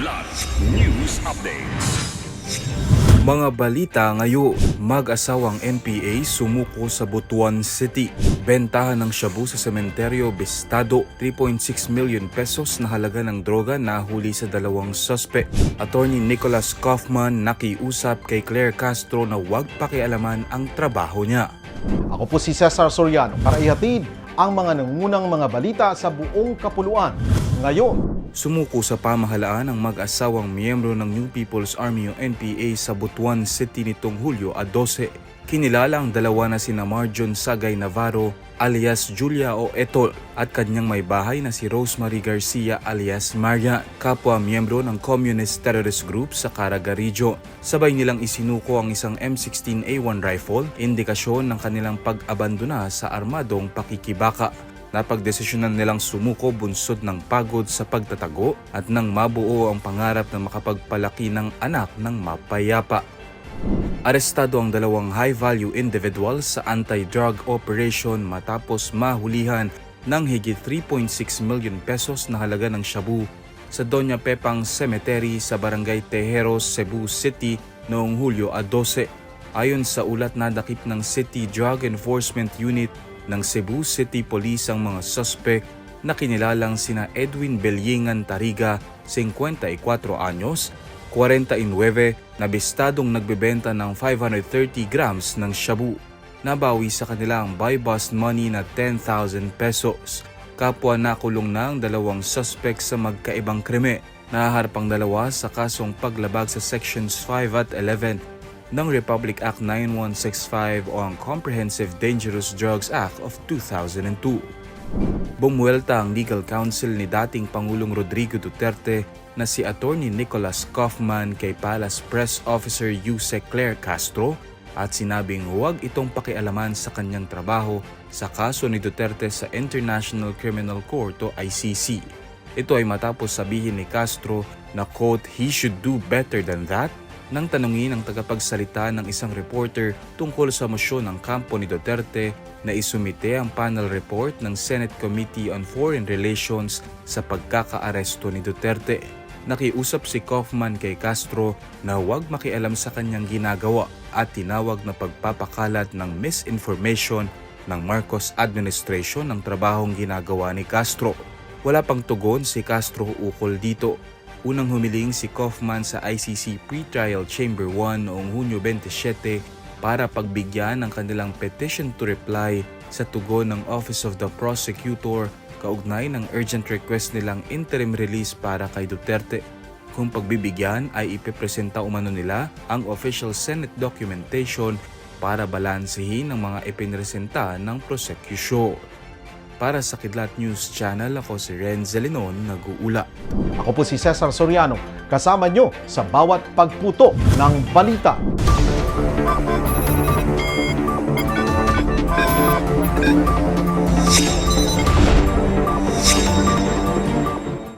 Kidlat News Updates. Mga balita ngayon, mag-asawang NPA sumuko sa Butuan City. Bentahan ng shabu sa sementeryo Bestado, 3.6 million pesos na halaga ng droga nahuli sa dalawang suspect. Attorney Nicholas Kaufman nakiusap kay Claire Castro na huwag pakialaman ang trabaho niya. Ako po si Cesar Soriano para ihatid ang mga nangungunang mga balita sa buong kapuluan. Ngayon, Sumuko sa pamahalaan ang mag-asawang miyembro ng New People's Army o NPA sa Butuan City nitong Hulyo a 12. Kinilala ang dalawa na sina Marjon Sagay Navarro alias Julia o Etol at kanyang may bahay na si Rosemary Garcia alias Maria, kapwa miyembro ng Communist Terrorist Group sa Caraga Region. Sabay nilang isinuko ang isang M16A1 rifle, indikasyon ng kanilang pag-abandona sa armadong pakikibaka. Napagdesisyonan nilang sumuko bunsod ng pagod sa pagtatago at nang mabuo ang pangarap na makapagpalaki ng anak ng mapayapa. Arestado ang dalawang high-value individual sa anti-drug operation matapos mahulihan ng higit 3.6 million pesos na halaga ng shabu sa Doña Pepang Cemetery sa Barangay Tejeros, Cebu City noong Hulyo a 12. Ayon sa ulat na dakip ng City Drug Enforcement Unit ng Cebu City Police ang mga suspect na kinilalang sina Edwin Belyengan Tariga, 54 anyos, 49 na bistadong nagbebenta ng 530 grams ng shabu. Nabawi sa kanila ang buy bust money na 10,000 pesos. Kapwa nakulong na ang dalawang suspect sa magkaibang krime. Nahaharap ang dalawa sa kasong paglabag sa Sections 5 at 11 ng Republic Act 9165 o ang Comprehensive Dangerous Drugs Act of 2002. Bumuelta ang legal counsel ni dating Pangulong Rodrigo Duterte na si Attorney Nicholas Kaufman kay Palace Press Officer Yusek Claire Castro at sinabing huwag itong pakialaman sa kanyang trabaho sa kaso ni Duterte sa International Criminal Court o ICC. Ito ay matapos sabihin ni Castro na quote, he should do better than that nang tanungin ang tagapagsalita ng isang reporter tungkol sa mosyon ng kampo ni Duterte na isumite ang panel report ng Senate Committee on Foreign Relations sa pagkakaaresto ni Duterte. Nakiusap si Kaufman kay Castro na huwag makialam sa kanyang ginagawa at tinawag na pagpapakalat ng misinformation ng Marcos administration ng trabahong ginagawa ni Castro. Wala pang tugon si Castro ukol dito Unang humiling si Kaufman sa ICC Pretrial Chamber 1 noong Hunyo 27 para pagbigyan ng kanilang petition to reply sa tugon ng Office of the Prosecutor kaugnay ng urgent request nilang interim release para kay Duterte. Kung pagbibigyan ay ipipresenta umano nila ang official Senate documentation para balansehin ang mga ipinresenta ng prosecution. Para sa Kidlat News Channel, ako si Renz Zelinon, nag-uula. ako po si Cesar Soriano, kasama nyo sa bawat pagputo ng balita.